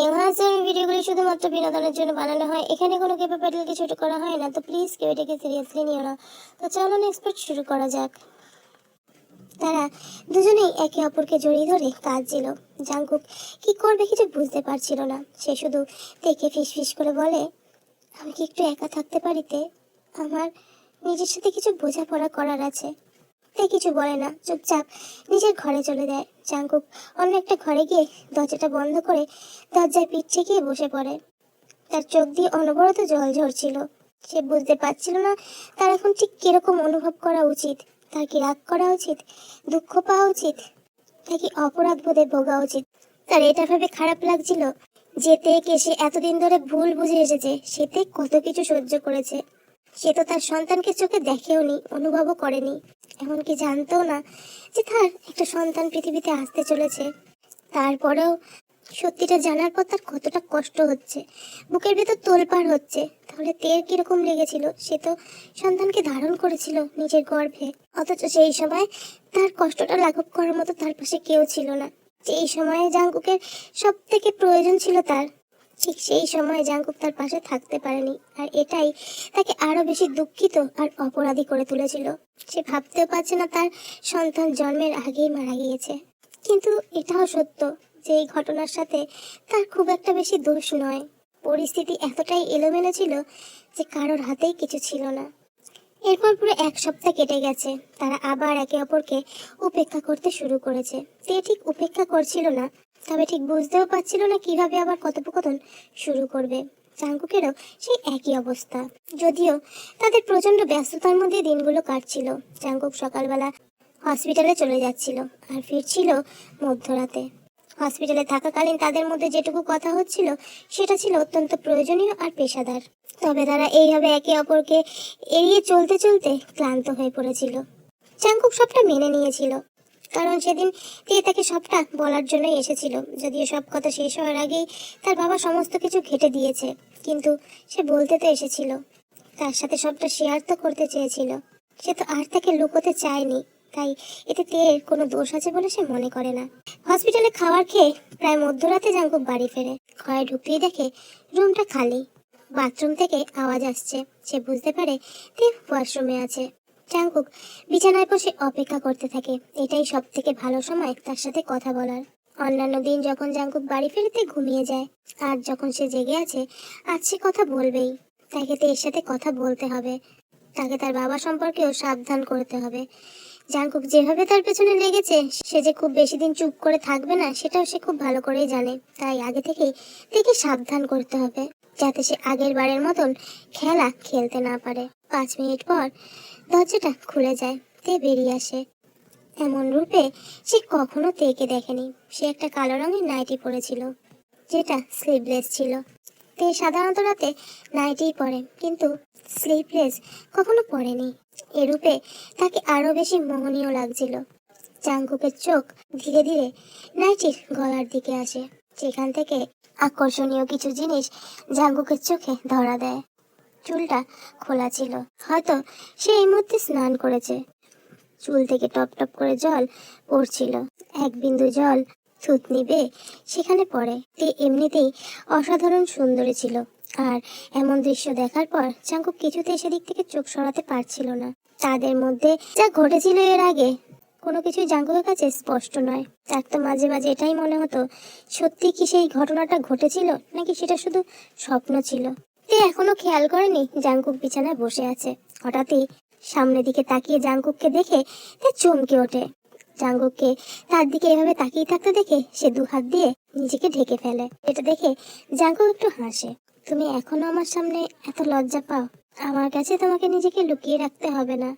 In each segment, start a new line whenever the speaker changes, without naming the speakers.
নেওয়াজের ভিডিওগুলি শুধুমাত্র বিনোদনের জন্য বানানো হয়। এখানে কোনো কেপে প্যাটেলকে ছোট করা হয় না। তো প্লিজ কেউ এটাকে সিরিয়াসলি নিও না। তো চলো এক্সপার্ট শুরু করা যাক। তারা দুজনেই একে অপরকে জড়িয়ে ধরে কাঁদছিল। জাঙ্কুক কি করবে কিছু বুঝতে পারছিল না। সে শুধু দেখে ফিস ফিস করে বলে, আমি কি একটু একা থাকতে পারিতে? আমার নিজের সাথে কিছু বোঝাপড়া করার আছে। তে কিছু বলে না, চুপচাপ নিজের ঘরে চলে যায়। জাঙ্কুক অন্য একটা ঘরে গিয়ে দরজাটা বন্ধ করে দরজায় পিঠ ঠেকিয়ে বসে পড়ে। তার চোখ দিয়ে অনবরত জল ঝরছিল। সে বুঝতে পারছিল না তার এখন ঠিক কীরকম অনুভব করা উচিত। তার কি রাগ করা উচিত? দুঃখ পাওয়া উচিত? নাকি অপরাধ বোধে ভোগা উচিত? তার এটা ভেবে খারাপ লাগছিল যে তেকে সে এতদিন ধরে ভুল বুঝে এসেছে সেতে কত কিছু সহ্য করেছে। সে তো তার সন্তানকে চোখে দেখেওনি, অনুভবও করেনি। এমনকি জানতেও না যে তার একটা সন্তান পৃথিবীতে আসতে চলেছে। তারপরেও সত্যিটা জানার পর তার কতটা কষ্ট হচ্ছে। বুকের ভেতর তোলপাড় হচ্ছে। তাহলে তের কীরকম লেগেছিল সে তো সন্তানকে ধারণ করেছিল নিজের গর্ভে। অথচ সেই সময় তার কষ্টটা লাঘব করার মতো তার পাশে কেউ ছিল না। যেই সময়ে জাঙ্কুকের সব থেকে প্রয়োজন ছিল তার। ঠিক সেই সময় জাঙ্কুক তার পাশে থাকতে পারেনি। আর এটাই তাকে আরও বেশি দুঃখিত আর অপরাধী করে তুলেছিল। সে ভাবতেও পারছে না তার সন্তান জন্মের আগেই মারা গিয়েছে। কিন্তু এটাও সত্য যে এই ঘটনার সাথে তার খুব একটা বেশি দোষ নয়। পরিস্থিতি এতটাই এলোমেলো ছিল যে কারোর হাতেই কিছু ছিল না। এরপর পুরো এক সপ্তাহ কেটে গেছে। তারা আবার একে অপরকে উপেক্ষা করতে শুরু করেছে। সে ঠিক উপেক্ষা করছিল না। তবে ঠিক বুঝতেও পারছিল না কীভাবে আবার কথোপকথন শুরু করবে। চাঙ্কুকেরও সেই একই অবস্থা। যদিও তাদের প্রচণ্ড ব্যস্ততার মধ্যে দিনগুলো কাটছিল। চাঙ্কুক সকালবেলা হসপিটালে চলে যাচ্ছিল আর ফিরছিল মধ্যরাতে। হসপিটালে থাকাকালীন তাদের মধ্যে যেটুকু কথা হচ্ছিল, সেটা ছিল অত্যন্ত প্রয়োজনীয় আর পেশাদার। তবে তারা এইভাবে একে অপরকে এড়িয়ে চলতে চলতে ক্লান্ত হয়ে পড়েছিল। চাঙ্কুক সবটা মেনে নিয়েছিল। কারণ সেদিন দিয়ে তাকে সবটা বলার জন্যই এসেছিল। যদিও সব কথা শেষ হওয়ার আগেই তার বাবা সমস্ত কিছু ঘেটে দিয়েছে, কিন্তু সে বলতে তো এসেছিল। তার সাথে সবটা শেয়ার তো করতে চেয়েছিল। সে তো আর তাকে লুকোতে চায়নি, তাই এতে তের কোনো দোষ আছে বলে সে মনে করে না। হসপিটালে খাবার খেয়ে প্রায় মধ্যরাতে জাঙ্কুক বাড়ি ফেরে। ঘরে ঢুকিয়ে দেখে রুমটা খালি। বাথরুম থেকে আওয়াজ আসছে। সে বুঝতে পারে তে ওয়াশরুমে আছে। জাঙ্কুক বিছানায় বসে অপেক্ষা করতে থাকে। এটাই সব থেকে ভালো সময় তার সাথে কথা বলার। অন্যান্য দিন যখন জাঙ্কুক বাড়ি ফেরতে ঘুমিয়ে যায়, আর যখন সে জেগে আছে, আজ সে কথা বলবেই। তাকে তো এর সাথে কথা বলতে হবে। তাকে তার বাবা সম্পর্কেও সাবধান করতে হবে। জাঙ্কুক যেভাবে তার পেছনে লেগেছে, সে যে খুব বেশি দিন চুপ করে থাকবে না, সেটাও সে খুব ভালো করেই জানে। তাই আগে থেকেই তাকে সাবধান করতে হবে, যাতে সে আগের বারের মতন খেলা খেলতে না পারে। পাঁচ মিনিট পর দরজাটা খুলে যায়, তে বেরিয়ে আসে। এমন রূপে সে কখনো তেকে দেখেনি। সে একটা কালো রঙের নাইটি পরেছিল, যেটা স্লিভলেস ছিল। তে সাধারণত রাতে নাইটিই পরে, কিন্তু স্লিভলেস কখনো পরেনি। এ রূপে তাকে আরও বেশি মোহনীয় লাগছিল। চাঙ্কুকের চোখ ধীরে ধীরে নাইটির গলার দিকে আসে সেখান থেকে আকর্ষণীয় কিছু জিনিস জাঙ্কুকের চোখে ধরা দেয়। চুলটা খোলা ছিল। হয়তো সে এই মুহূর্তে স্নান করেছে। চুল থেকে টপ টপ করে জল পড়ছিল। এক বিন্দু জল থুতনি বেয়ে সেখানে পড়ে। তে এমনিতেই অসাধারণ সুন্দরী ছিল। আর এমন দৃশ্য দেখার পর চাঙ্কুক কিছুতে সেদিক থেকে চোখ সরাতে পারছিল না। তাদের মধ্যে যা ঘটেছিল এর আগে, কোনো কিছুই জাঙ্কুকের কাছে স্পষ্ট নয়। তার তো মাঝে মাঝে এটাই মনে হতো, সত্যি কি সেই ঘটনাটা ঘটেছিল, নাকি সেটা শুধু স্বপ্ন ছিল? তে এখনও খেয়াল করেনি জাঙ্কুক বিছানায় বসে আছে। হঠাৎই সামনের দিকে তাকিয়ে জাঙ্কুককে দেখে তে চমকে ওঠে। জাঙ্কুককে তার দিকে এভাবে তাকিয়ে থাকতে দেখে সে দু হাত দিয়ে নিজেকে ঢেকে ফেলে। এটা দেখে জাঙ্কুক একটু হাসে। তুমি এখনও আমার সামনে এত লজ্জা পাও? আমার কাছে তোমাকে নিজেকে লুকিয়ে রাখতে হবে না।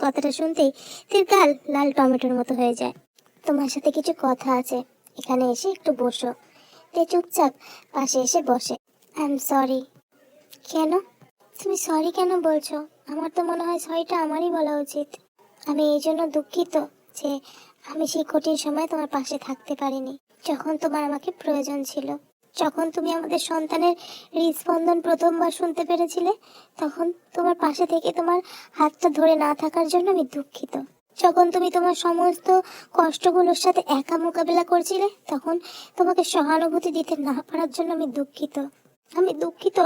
কথাটা শুনতেই তের গাল লাল টমেটোর মতো হয়ে যায়। তোমার সাথে কিছু কথা আছে। এখানে এসে একটু বসো। তে চুপচাপ পাশে এসে বসে। আই এম সরি কেন? তুমি সরি কেন বলছো? আমার তো মনে হয় সরিটা আমারই বলা উচিত। আমি এই জন্য দুঃখিত যে আমি সেই কঠিন সময় তোমার পাশে থাকতে পারিনি, যখন তোমার আমাকে প্রয়োজন ছিল। যখন তুমি আমাদের সন্তানের হৃদস্পন্দন প্রথমবার শুনতে পেরেছিলে, তখন তোমার পাশে থেকে তোমার হাতটা ধরে না থাকার জন্য আমি দুঃখিত। যখন তুমি তোমার সমস্ত কষ্টগুলোর সাথে একা মোকাবিলা করছিলে, তখন তোমাকে সহানুভূতি দিতে না পারার জন্য আমি দুঃখিত। আমি দুঃখিত।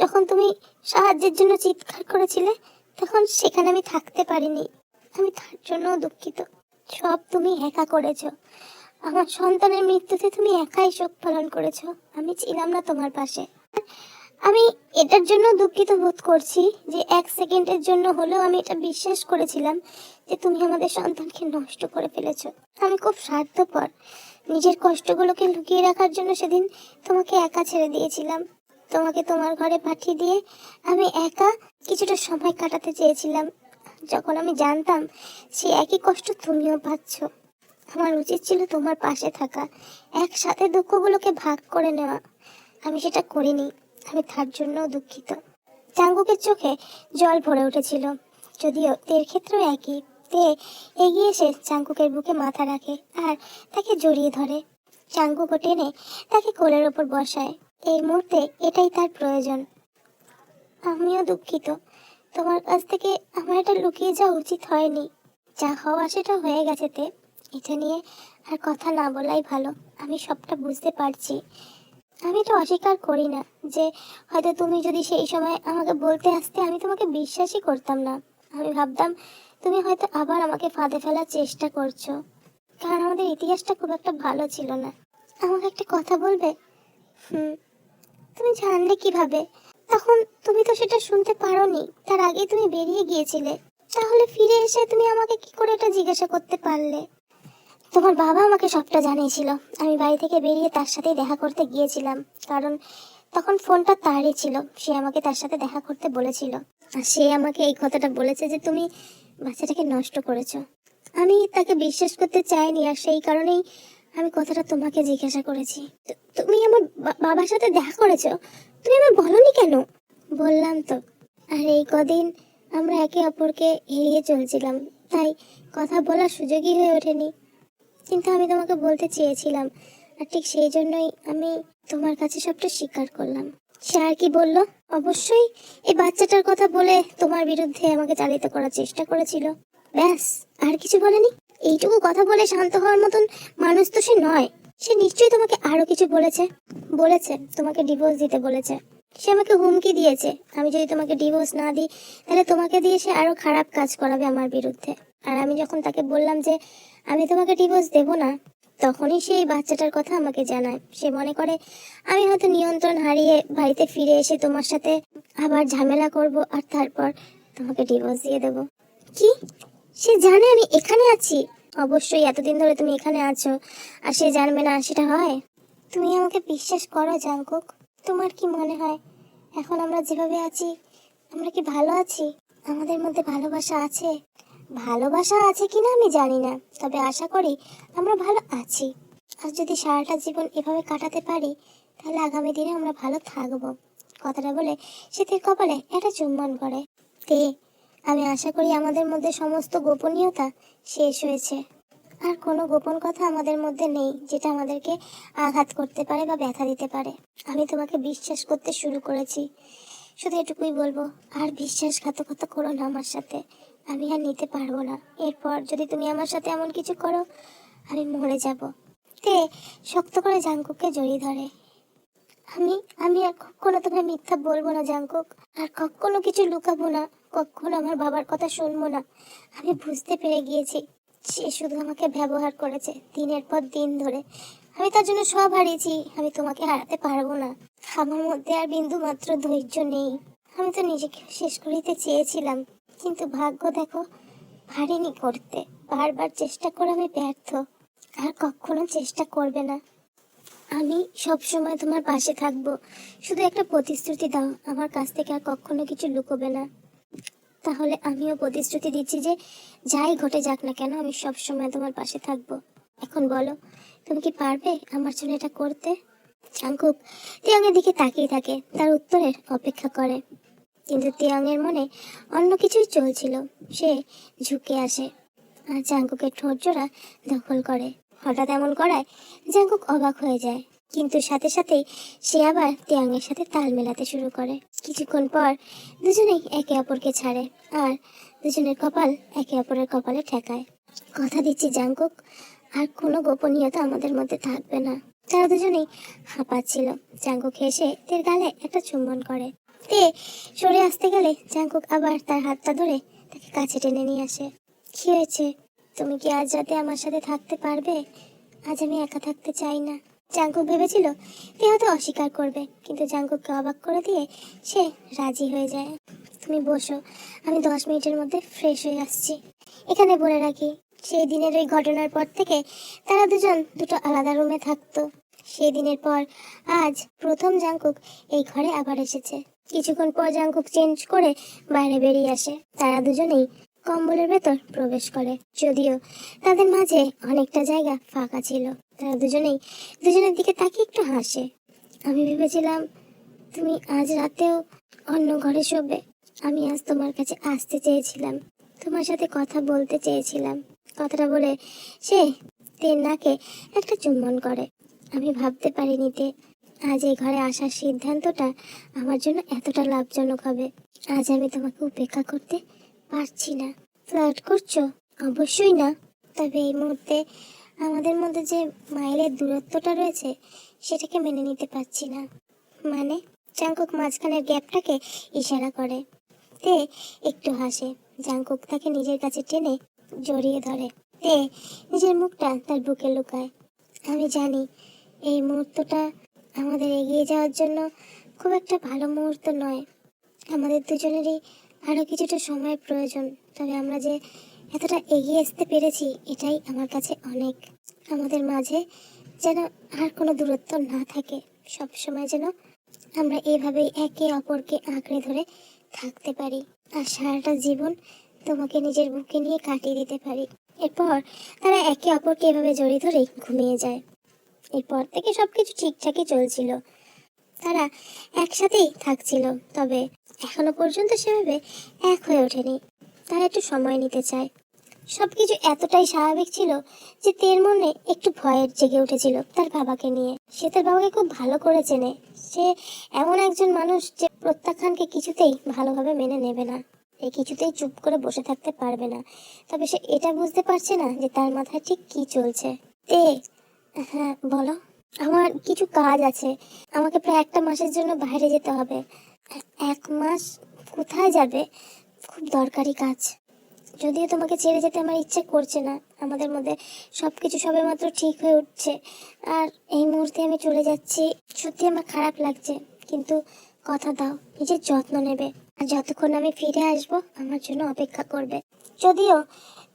যখন তুমি সাহায্যের জন্য চিৎকার করেছিলে, তখন সেখানে আমি থাকতে পারিনি। আমি তার জন্য দুঃখিত। সব তুমি একা করেছ। আমার সন্তানের মৃত্যুতে তুমি একাই শোক পালন করেছ। আমি ছিলাম না তোমার পাশে। আমি এটার জন্য দুঃখিত বোধ করছি যে এক সেকেন্ডের জন্য হলেও আমি এটা বিশ্বাস করেছিলাম যে তুমি আমাদের সন্তানকে নষ্ট করে ফেলেছো। আমি খুব স্বার্থপর। নিজের কষ্টগুলোকে লুকিয়ে রাখার জন্য সেদিন তোমাকে একা ছেড়ে দিয়েছিলাম। তোমাকে তোমার ঘরে পাঠিয়ে দিয়ে আমি একা কিছুটা সময় কাটাতে চেয়েছিলাম। যখন আমি জানতাম সে একই কষ্ট তুমিও পাচ্ছ। আমার উচিত ছিল তোমার পাশে থাকা, একসাথে দুঃখগুলোকে ভাগ করে নেওয়া। আমি সেটা করিনি। আমি তার জন্য দুঃখিত। চাঙ্গুকের চোখে জল ভরে উঠেছিল। যদিও তের ক্ষেত্রেও একই, তে এগিয়ে এসে চাঙ্গুকের বুকে মাথা রাখে আর তাকে জড়িয়ে ধরে। চাঙ্গুকও টেনে তাকে কোলের ওপর বসায়। এই মুহূর্তে এটাই তার প্রয়োজন। আমিও দুঃখিত। তোমার কাছ থেকে আমার এটা লুকিয়ে যাওয়া উচিত হয়নি। যা হওয়া সেটা হয়ে গেছে তে। এটা নিয়ে আর কথা না বলাই ভালো। আমি সবটা বুঝতে পারছি। আমি এটা অস্বীকার করি না যে হয়তো তুমি যদি সেই সময় আমাকে বলতে আসতে, আমি তোমাকে বিশ্বাসই করতাম না। আমি ভাবতাম, তুমি হয়তো আবার আমাকে ফাঁদে ফেলার চেষ্টা করছ। কারণ আমাদের ইতিহাসটা খুব একটা ভালো ছিল না। আমাকে একটা কথা বলবে? হুম। তুমি জানলে কীভাবে? তখন তুমি তো সেটা শুনতে পারোনি। তার আগে তুমি বেরিয়ে গিয়েছিলে। তাহলে ফিরে এসে তুমি আমাকে কি করে এটা জিজ্ঞাসা করতে পারলে? তোমার বাবা আমাকে সবটা জানিয়েছিল। আমি বাড়ি থেকে বেরিয়ে তার সাথে দেখা করতে গিয়েছিলাম। কারণ তখন ফোনটা তারই ছিল। সে আমাকে তার সাথে দেখা করতে বলেছিল। আর সে আমাকে এই কথাটা বলেছে যে তুমি বাচ্চাটাকে নষ্ট করেছ। আমি তাকে বিশ্বাস করতে চাইনি। আর সেই কারণেই আমি কথাটা তোমাকে জিজ্ঞাসা করেছি। তুমি আমার বাবার সাথে দেখা করেছ? তুমি আমার বলনি কেন? বললাম তো। আর এই কদিন আমরা একে অপরকে এড়িয়ে চলছিলাম, তাই কথা বলার সুযোগই হয়ে ওঠেনি। কিন্তু আমি তোমাকে বলতে চেয়েছিলাম, আর ঠিক সেই জন্যই আমি তোমার কাছে সবটা স্বীকার করলাম। সে আর কি বলল? অবশ্যই এই বাচ্চাটার কথা বলে তোমার বিরুদ্ধে আমাকে চালিত করার চেষ্টা করেছিল। ব্যাস, আর কিছু বলেনি? এইটুকু কথা বলে শান্ত হওয়ার মতন মানুষ তো সে নয়। সে নিশ্চয়ই তোমাকে আরও কিছু বলেছে। বলেছে, তোমাকে ডিভোর্স দিতে বলেছে। সে আমাকে হুমকি দিয়েছে। আমি যদি তোমাকে ডিভোর্স না দিই, তাহলে তোমাকে দিয়ে সে আরও খারাপ কাজ করাবে আমার বিরুদ্ধে। আর আমি যখন তাকে বললাম যে, আমি তোমাকে ডিভোর্স দেব না, তখনই সেই বাচ্চাটার কথা আমাকে জানায়। সে মনে করে, আমি হয়তো নিয়ন্ত্রণ হারিয়ে বাড়িতে ফিরে এসে তোমার সাথে আবার ঝামেলা করব আর তারপর তোমাকে ডিভোর্স দিয়ে দেব। কি? সে জানে আমি এখানে আছি। অবশ্যই এতদিন ধরে তুমি এখানে আছো, আর সে জানবে না সেটা হয়। তুমি আমাকে বিশ্বাস করো, জাঙ্কুক। তোমার কি মনে হয়? এখন আমরা যেভাবে আছি, আমরা কি ভালো আছি? আমাদের মধ্যে ভালোবাসা আছে? ভালোবাসা আছে কিনা আমি জানি না, তবে আশা করি আমরা ভালো আছি। আর যদি সারাটা জীবন এভাবে কাটাতে পারি, তাহলে আগামী দিনে আমরা ভালো থাকব। কথাটা বলে শীতের কপালে একটা চুম্বন করে তে আমি আশা করি আমাদের মধ্যে সমস্ত গোপনীয়তা শেষ হয়েছে। আর কোনো গোপন কথা আমাদের মধ্যে নেই যেটা আমাদেরকে আঘাত করতে পারে বা ব্যথা দিতে পারে। আমি তোমাকে বিশ্বাস করতে শুরু করেছি। শুধু এটুকুই বলব, আর বিশ্বাসঘাতকতা করো না আমার সাথে। আমি আর নিতে পারব না। এরপর যদি তুমি আমার সাথে এমন কিছু করো, আমি মরে যাব। তে, শক্ত করে জাঙ্কুককে জড়িয়ে ধরে। আমি আমি আর কখনো তোমায় মিথ্যা বলব না জাঙ্কুক আর কখনো কিছু লুকাবো না। কখনো আমার বাবার কথা শুনব না। আমি বুঝতে পেরে গিয়েছি, সে শুধু আমাকে ব্যবহার করেছে দিনের পর দিন ধরে। আমি তার জন্য সব হারিয়েছি, আমি তোমাকে হারাতে পারব না। আমার মধ্যে আর বিন্দু মাত্র ধৈর্য নেই। আমি তো নিজেকে শেষ করিতে চেয়েছিলাম, কিন্তু ভাগ্য দেখো পারিনি করতে। বারবার চেষ্টা করে আমি ব্যর্থ, আর কখনো চেষ্টা করবে না। আমি সব সময় তোমার পাশে থাকব। শুধু একটা প্রতিশ্রুতি দাও, আমার কাছ থেকে আর কখনো কিছু লুকোবে না। তাহলে আমিও প্রতিশ্রুতি দিচ্ছি যে যাই ঘটে যাক না কেন, আমি সব সময় তোমার পাশে থাকব। এখন বলো, তুমি কি পারবে আমার জন্য এটা করতে? চাঙ্কুক তিয়াংয়ের দিকে তাকিয়ে থাকে, তার উত্তরের অপেক্ষা করে। কিন্তু তিয়াংয়ের মনে অন্য কিছুই চলছিল, সে ঝুঁকে আসে আর জাঙ্কুকের ঠোঁট জোড়া দখল করে। হঠাৎ এমন করায় জাঙ্কুক অবাক হয়ে যায়। কিন্তু সাথে সাথেই সে আবার তিয়াংয়ের সাথে তাল মেলাতে শুরু করে। কিছুক্ষণ পর দুজনেই একে অপরকে ছাড়ে আর দুজনের কপাল একে অপরের কপালে ঠেকায়। কথা দিচ্ছি জাঙ্কুক আর কোনো গোপনীয়তা আমাদের মধ্যে থাকবে না। তারা দুজনেই হাঁপাচ্ছিল। জাঙ্কুক হেসে তের গালে একটা চুম্বন করে। তে সরে আসতে গেলে জাঙ্কুক আবার তার হাতটা ধরে তাকে কাছে টেনে নিয়ে আসে। কি হয়েছে? তুমি কি আজ রাতে আমার সাথে থাকতে পারবে? আজ আমি একা থাকতে চাই না। জাঙ্কুক ভেবেছিল তে হয়তো অস্বীকার করবে, কিন্তু জাঙ্কুককে অবাক করে দিয়ে সে রাজি হয়ে যায়। তুমি বসো, আমি দশ মিনিটের মধ্যে ফ্রেশ হয়ে আসছি। এখানে বলে রাখি, সেই দিনের ওই ঘটনার পর থেকে তারা দুজন দুটো আলাদা রুমে থাকতো। সেই দিনের পর আজ প্রথম জাঙ্কুক এই ঘরে আবার এসেছে। কিছুক্ষণ পর জাঙ্কুক চেঞ্জ করে বাইরে বেরিয়ে আসে। তারা দুজনেই কম্বলের ভেতর প্রবেশ করে, যদিও তাদের মাঝে অনেকটা জায়গা ফাঁকা ছিল। তারা দুজনেই, দুজনের দিকে তাকিয়ে একটু হাসে। আমি ভেবেছিলাম, তুমি আজ রাতেও অন্য ঘরে শোবে। আমি আজ তোমার কাছে আসতে চেয়েছিলাম, তোমার সাথে কথা বলতে চেয়েছিলাম। কথাটা বলে সে তের নাকে একটা চুম্বন করে। আমি ভাবতে পারিনি তে, আজ এই ঘরে আসার সিদ্ধান্তটা আমার জন্য এতটা লাভজনক হবে। আজ আমি তোমাকে উপেক্ষা করতে পারছি না। ফ্লার্ট করছ? অবশ্যই না। তবে এই মুহূর্তে আমাদের মধ্যে যে মাইলের দূরত্বটা রয়েছে, সেটাকে মেনে নিতে পারছি না। মানে জাঙ্কুক মাঝখানের গ্যাপটাকে ইশারা করে। তে একটু হাসে। জাঙ্কুক তাকে নিজের কাছে টেনে জড়িয়ে ধরে। তে নিজের মুখটা তার বুকে লুকায়। আমি জানি, এই মুহূর্তটা আমাদের এগিয়ে যাওয়ার জন্য খুব একটা ভালো মুহূর্ত নয়। আমাদের দুজনেরই আরও কিছুটা সময় প্রয়োজন। তবে আমরা যে এতটা এগিয়ে আসতে পেরেছি, এটাই আমার কাছে অনেক। আমাদের মাঝে যেন আর কোনো দূরত্ব না থাকে। সব সময় যেন আমরা এভাবেই একে অপরকে আঁকড়ে ধরে থাকতে পারি আর সারাটা জীবন তোমাকে নিজের বুকে নিয়ে কাটিয়ে দিতে পারি। এরপর তারা একে অপরকে এভাবে জড়িয়ে ধরে ঘুমিয়ে যায়। এরপর থেকে সবকিছু ঠিকঠাকই চলছিল। তারা একসাথেই থাকছিল, তবে এখনও পর্যন্ত সেভাবে এক হয়ে ওঠেনি। তারা একটু সময় নিতে চায়। সবকিছু এতটাই স্বাভাবিক ছিল যে তের মনে একটু ভয়ের জেগে উঠেছিল তার বাবাকে নিয়ে। সে তার বাবাকে খুব ভালো করে চেনে। সে এমন একজন মানুষ যে প্রত্যাখ্যানকে কিছুতেই ভালোভাবে মেনে নেবে না। সে কিছুতেই চুপ করে বসে থাকতে পারবে না। তবে সে এটা বুঝতে পারছে না যে তার মাথায় ঠিক কি চলছে। তে হ্যাঁ বলো। আমার কিছু কাজ আছে। আমাকে প্রায় একটা মাসের জন্য বাইরে যেতে হবে। এক মাস কোথায় যাবে? খুব দরকারি কাজ। যদিও তোমাকে ছেড়ে যেতে আমার ইচ্ছে করছে না, আমাদের মধ্যে সবকিছু সবে মাত্র ঠিক হয়ে উঠছে। আর এই মুহূর্তে আমি চলে যাচ্ছি। সত্যি আমার খারাপ লাগছে, কিন্তু কথা দাও, নিজের যত্ন নেবে। আর যতক্ষণ আমি ফিরে আসব, আমার জন্য অপেক্ষা করবে। যদিও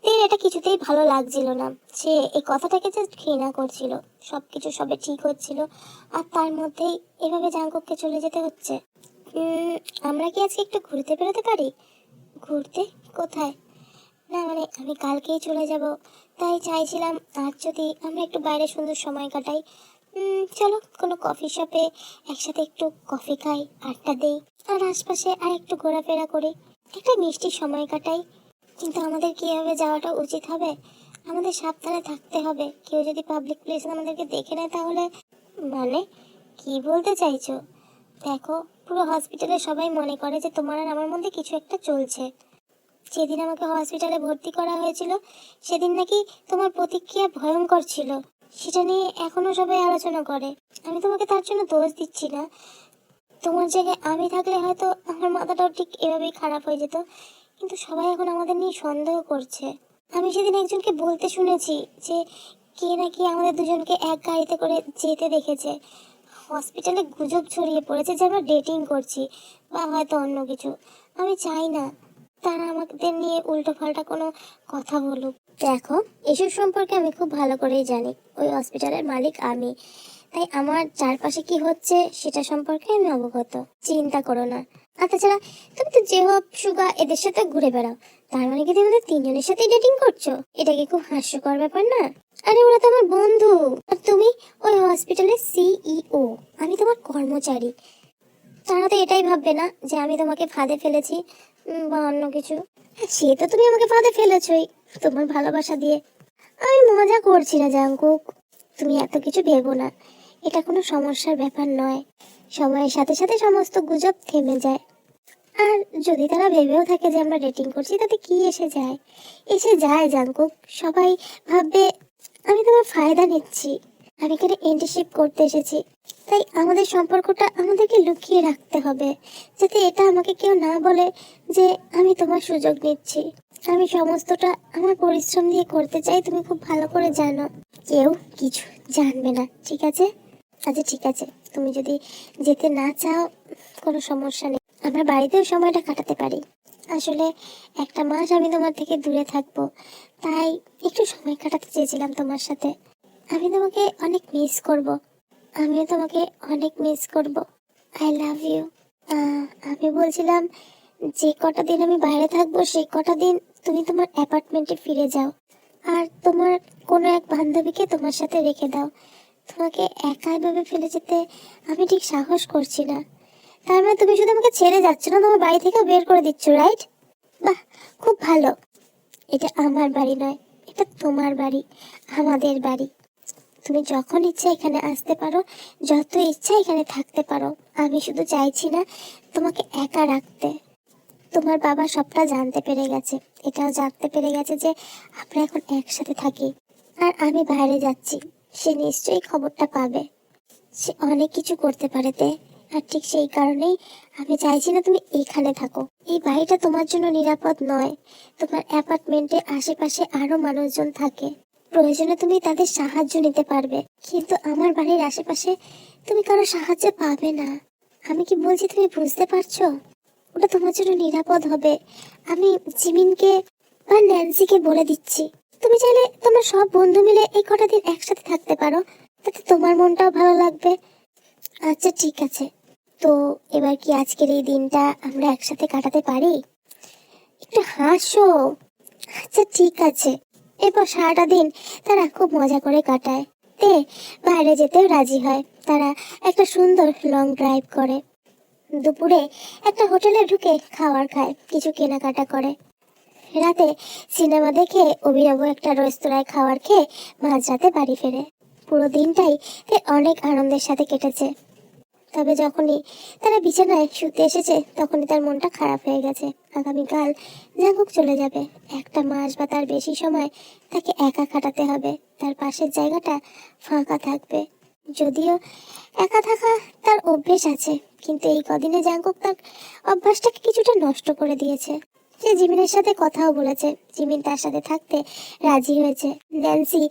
তের এটা কিছুতেই ভালো লাগছিল না। সে এই কথাটাকে যে ঘৃণা করছিল। সবকিছু সবে ঠিক হচ্ছিল, আর তার মধ্যেই এভাবে জাঙ্কুককে চলে যেতে হচ্ছে। আমরা কি আজকে একটু ঘুরতে বেরোতে পারি? ঘুরতে? কোথায়? না মানে আমি কালকেই চলে যাব। তাই চাইছিলাম আজ যদি আমরা একটু বাইরে সুন্দর সময় কাটাই। চলো, কোনো কফি শপে একসাথে একটু কফি খাই, আড্ডা দেই, আর আশপাশে আর একটু ঘোরাফেরা করি। একটা মিষ্টি সময় কাটাই। কিন্তু আমাদের কীভাবে যাওয়াটা উচিত হবে? আমাদের সাবধানে থাকতে হবে। কেউ যদি পাবলিক প্লেসে আমাদেরকে দেখে নেয় তাহলে মানে কি বলতে চাইছো? দেখো, পুরো হসপিটালে সবাই মনে করে যে তোমার আর আমার মধ্যে কিছু একটা চলছে। যেদিন আমাকে হসপিটালে ভর্তি করা হয়েছিল। সেদিন নাকি তোমার প্রতিক্রিয়া ভয়ঙ্কর ছিল। সেটা নিয়ে এখনও সবাই আলোচনা করে। আমি তোমাকে তার জন্য দোষ দিচ্ছি না। তোমার জায়গায় আমি থাকলে হয়তো আমার মাথাটাও ঠিক এভাবেই খারাপ হয়ে যেত। কিন্তু সবাই এখন আমাদের নিয়ে সন্দেহ করছে। আমি সেদিন একজনকে বলতে শুনেছি যে কে নাকি আমাদের দুজনকে এক গাড়িতে করে যেতে দেখেছে। হসপিটালে গুজব ছড়িয়ে পড়েছে যে আমরা ডেটিং করছি বা হয়তো অন্য কিছু। আমি চাই না। তারা আমাদের নিয়ে উল্টো পাল্টা কোনো কথা বলুক। দেখো, এসব সম্পর্কে আমি খুব ভালো করেই জানি। ওই হসপিটালের মালিক আমি। তাই আমার চারপাশে কি হচ্ছে সেটা সম্পর্কে আমি অবগত। চিন্তা করো না। আর তাছাড়া তুমি তো যে হোক সুগা এদের সাথে ঘুরে বেড়াও। তার মানে কি তুমি আমাদের তিনজনের সাথে ডেটিং করছ? এটা কি খুব হাস্যকর ব্যাপার না? আরে, ওরা তো আমার বন্ধু। আর তুমি ওই হসপিটালের সিইও আমি তোমার কর্মচারী। তারা তো এটাই ভাববে না যে আমি তোমাকে ফাঁদে ফেলেছি। বা অন্য কিছু। সে তো তুমি আমাকে ফাঁদে ফেলেছই, তোমার ভালোবাসা দিয়ে। আমি মজা করছি না জাঙ্কুক তুমি এত কিছু ভেবো না। এটা কোনো সমস্যার ব্যাপার নয়। সময়ের সাথে সাথে সমস্ত গুজব থেমে যায়। আর যদি তারা ভেবেও থাকে যে আমরা ডেটিং করছি, তাতে কি এসে যায়? এসে যায় জাঙ্কুক সবাই ভাববে, আমি তোমার ফায়দা নিচ্ছি। আমি এখানে ইন্টারশিপ করতে এসেছি। তাই আমাদের সম্পর্কটা আমাদেরকে লুকিয়ে রাখতে হবে, যাতে এটা আমাকে কেউ না বলে যে আমি তোমার সুযোগ নিচ্ছি। আমি সমস্তটা আমার পরিশ্রম দিয়ে করতে চাই, তুমি খুব ভালো করে জানো। কেউ কিছু জানবে না, ঠিক আছে? আচ্ছা ঠিক আছে। তুমি যদি যেতে না চাও, কোনো সমস্যা নেই। আমরা বাড়িতেও সময়টা কাটাতে পারি। আসলে একটা মাস আমি তোমার থেকে দূরে থাকব, তাই একটু সময় কাটাতে চেয়েছিলাম তোমার সাথে। আমি তোমাকে অনেক মিস করব। আমিও তোমাকে অনেক মিস করব। আই লাভ ইউ আমি বলছিলাম, যে কটা দিন আমি বাইরে থাকব, সেই কটা দিন তুমি তোমার অ্যাপার্টমেন্টে ফিরে যাও। আর তোমার কোনো এক বান্ধবীকে তোমার সাথে রেখে দাও। তোমাকে একাই ভাবে ফেলে যেতে আমি ঠিক সাহস করছি না। তার মানে তুমি শুধু আমাকে ছেড়ে যাচ্ছ না, তোমার বাড়ি থেকে বের করে দিচ্ছ রাইট বাহ, খুব ভালো। এটা আমার বাড়ি নয়, এটা তোমার বাড়ি, আমাদের বাড়ি। তুমি যখন ইচ্ছা এখানে আসতে পারো, যত ইচ্ছা এখানে থাকতে পারো। আমি শুধু চাইছি না তোমাকে একা রাখতে। তোমার বাবা সবটা জানতে পেরে গেছে। এটাও জানতে পেরে গেছে যে আমরা এখন একসাথে থাকি। আর আমি বাইরে যাচ্ছি। সে নিশ্চয়ই খবরটা পাবে। সে অনেক কিছু করতে পারে তে। আর ঠিক সেই কারণেই আমি চাইছি না তুমি এখানে থাকো। এই বাড়িটা তোমার জন্য নিরাপদ নয়। তোমার অ্যাপার্টমেন্টে আশেপাশে আরও মানুষজন থাকে। প্রয়োজনে তুমি তাদের সাহায্য নিতে পারবে। কিন্তু আমার বাড়ির আশেপাশে তুমি কারও সাহায্য পাবে না। আমি কি বলছি তুমি বুঝতে পারছ? ওটা তোমার জন্য নিরাপদ হবে। আমি জিমিনকে বা ন্যান্সিকে বলে দিচ্ছি। তুমি চাইলে তোমার সব বন্ধু মিলে এই কটা দিন একসাথে থাকতে পারো। তাতে তোমার মনটাও ভালো লাগবে। আচ্ছা ঠিক আছে। তো এবার কি আজকের এই দিনটা আমরা একসাথে কাটাতে পারি? একটু হাসো। আচ্ছা ঠিক আছে। এরপর সারাটা দিন তারা খুব মজা করে কাটায়। তে বাইরে যেতেও রাজি হয়। তারা একটা সুন্দর লং ড্রাইভ করে। দুপুরে একটা হোটেলে ঢুকে খাবার খায়, কিছু কেনাকাটা করে। রাতে সিনেমা দেখে অভিনব একটা রেস্তোরাঁয় খাবার খেয়ে মাঝরাতে বাড়ি ফেরে। পুরো দিনটাই অনেক আনন্দের সাথে কেটেছে। তবে যখনই তারা বিছানায় শুতে এসেছে, তখনই তার মনটা খারাপ হয়ে গেছে। আগামীকাল জাঙ্গুক চলে যাবে। একটা মাস বা তার বেশি সময় তাকে একা কাটাতে হবে। তার পাশের জায়গাটা ফাঁকা থাকবে। যদিও একা থাকা তার অভ্যেস আছে, কিন্তু এই কদিনে জাঙ্কুক তার অভ্যাসটাকে কিছুটা নষ্ট করে দিয়েছে। সে জিমিনের সাথে কথাও বলেছে। জিমিন তার সাথে থাকতে রাজি হয়েছে। ন্যান্সি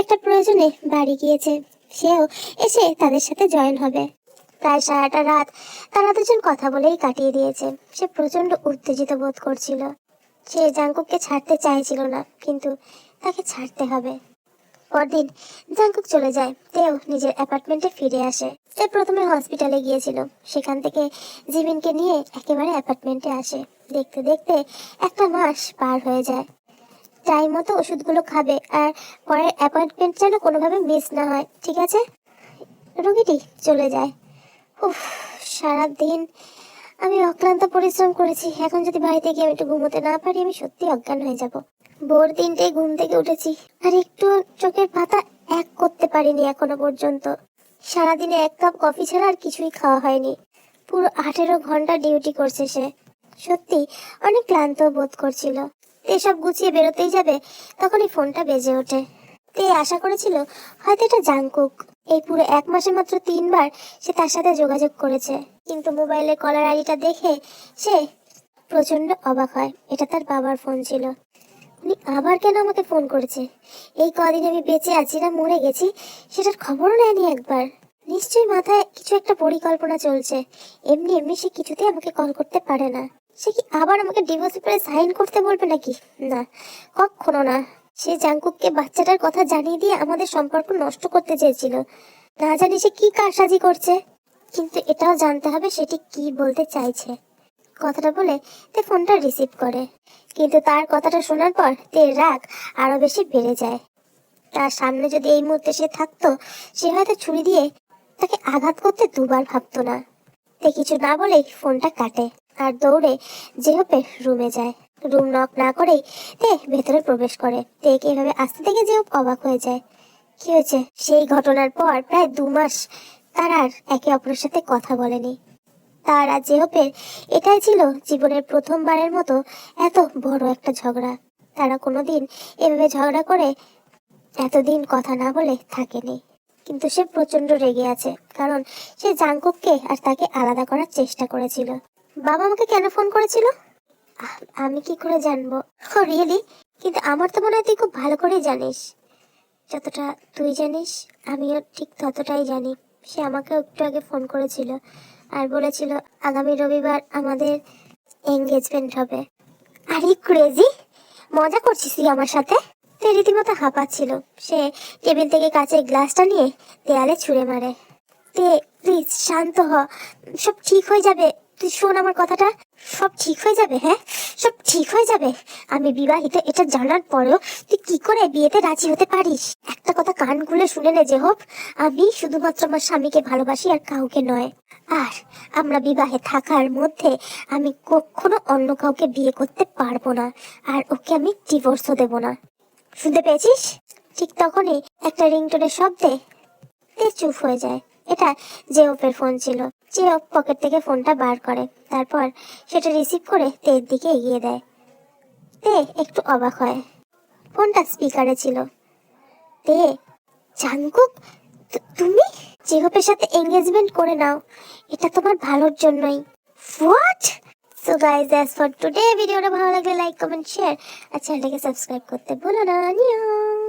একটা প্রয়োজনে বাড়ি গিয়েছে। সেও এসে তাদের সাথে জয়েন হবে। প্রায় সারাটা রাত তারা দুজন কথা বলেই কাটিয়ে দিয়েছে। সে প্রচণ্ড উত্তেজিত বোধ করছিল। সে জাঙ্কুককে ছাড়তে চাইছিল না, কিন্তু তাকে ছাড়তে হবে। পরদিন জাঙ্কুক চলে যায়, তেও নিজের অ্যাপার্টমেন্টে ফিরে আসে। সে প্রথমে হসপিটালে গিয়েছিল। সেখান থেকে জিমিনকে নিয়ে একেবারে অ্যাপার্টমেন্টে আসে। দেখতে দেখতে একটা মাস পার হয়ে যায়। টাইম মতো ওষুধগুলো খাবে আর পরের অ্যাপয়েন্টমেন্ট যেন কোনোভাবে মিস না হয়, ঠিক আছে? রোগীটি চলে যায়। উফ, সারাদিন আমি অক্লান্ত পরিশ্রম করেছি। এখন যদি বাড়িতে গিয়ে আমি একটু ঘুমোতে না পারি, আমি সত্যি অজ্ঞান হয়ে যাব। ভোর তিনটে ঘুম থেকে উঠেছি। আর একটু চোখের পাতা এক করতে পারিনি এখনও পর্যন্ত। সারাদিনে এক কাপ কফি ছাড়া আর কিছুই খাওয়া হয়নি। পুরো আঠেরো ঘণ্টা ডিউটি করছে সে। সত্যি, অনেক ক্লান্ত বোধ করছিল। তে সব গুছিয়ে বেরোতেই যাবে, তখনই ফোনটা বেজে ওঠে। তে আশা করেছিল, হয়তো এটা জাংকুক। এই পুরো এক মাসে মাত্র তিনবার সে তার সাথে যোগাযোগ করেছে। কিন্তু মোবাইলে কলার আইডিটা দেখে সে প্রচণ্ড অবাক হয়। এটা তার বাবার ফোন ছিল। উনি আবার কেন আমাকে ফোন করেছে? এই কদিন আমি বেঁচে আছি না মরে গেছি, সেটার খবরও নেয়নি একবার। নিশ্চয়ই মাথায় কিছু একটা পরিকল্পনা চলছে। এমনি এমনি সে কিছুতেই আমাকে কল করতে পারে না। সে কি আবার আমাকে ডিভোর্স পেপারে সাইন করতে বলবে নাকি? না কখনো না। সে জাঙ্কুককে বাচ্চাটার কথা জানিয়ে দিয়ে আমাদের সম্পর্ক নষ্ট করতে চেয়েছিল। না জানি সে কি কারসাজি করছে, কিন্তু এটাও জানতে হবে সেটি কি বলতে চাইছে। কথাটা বলে তে ফোনটা রিসিভ করে। কিন্তু তার কথাটা শোনার পর তে রাগ আরও বেশি বেড়ে যায়। তার সামনে যদি এই মুহূর্তে সে থাকতো, সে হয়তো ছুরি দিয়ে তাকে আঘাত করতে দুবার ভাবতো না। তে কিছু না বলেই ফোনটা কাটে আর দৌড়ে যেহপে রুমে যায়। রুম নক না করেই তে ভেতরে প্রবেশ করে। তেকে এভাবে আসতে থেকে যেও অবাক হয়ে যায়। কি হয়েছে? সেই ঘটনার পর প্রায় দু মাস তারা আর একে অপরের সাথে কথা বলেনি। তার আর জেহপের এটাই ছিল জীবনের প্রথমবারের মতো এত বড় একটা ঝগড়া। তারা কোনোদিন এভাবে ঝগড়া করে এতদিন কথা না বলে থাকেনি। কিন্তু সে প্রচণ্ড রেগে আছে, কারণ সে জাংকুককে আর তাকে আলাদা করার চেষ্টা করেছিল। বাবা আমাকে কেন ফোন করেছিল? আমি কি করে জানব? ও রিয়েলি কিন্তু আমার তো মনে হয় তুই খুব ভালো করেই জানিস। যতটা তুই জানিস, আমিও ঠিক ততটাই জানি। সে আমাকে একটু আগে ফোন করেছিল আর বলেছিল আগামী রবিবার আমাদের এঙ্গেজমেন্ট হবে। আরে ক্রেজি মজা করছিস তুই আমার সাথে? সে রীতিমতো হাঁপাচ্ছিল। সে টেবিল থেকে কাচের গ্লাসটা নিয়ে দেয়ালে ছুঁড়ে মারে। তে প্লিজ শান্ত হ। সব ঠিক হয়ে যাবে। শোন, আমার কথাটা সব ঠিক হয়ে যাবে হ্যাঁ? সব ঠিক হয়ে যাবে। আমি বিবাহিত, এটা জানার পরেও তুই কি করে বিয়েতে রাজি হতে পারিস? একটা কথা কান খুলে শুনে নে যে হোক আমি শুধুমাত্র আমার স্বামীকে ভালোবাসি আর কাউকে নয়। আর আমরা বিবাহে থাকার মধ্যে আমি কখনো অন্য কাউকে বিয়ে করতে পারব না, আর ওকে আমি ডিভোর্সও দেবো না। শুনতে পেয়েছিস? ঠিক তখনই একটা রিংটোনের শব্দে চুপ হয়ে যায়। এটা জেওপের ফোন ছিল। জেওপ পকেট থেকে ফোনটা বার করে, তারপর সেটা রিসিভ করে তের দিকে এগিয়ে দেয়। তে একটু অবাক হয়। ফোনটা স্পিকারে ছিল। তে, জাঙ্কুক, তু- তুমি জেহপের সাথে এঙ্গেজমেন্ট করে নাও, এটা তোমার ভালোর জন্যই। What so guys that's for today ভিডিওটা ভালো লাগলে লাইক কমেন্ট শেয়ার আর চ্যানেলটাকে সাবস্ক্রাইব করতে ভুলো না। নিও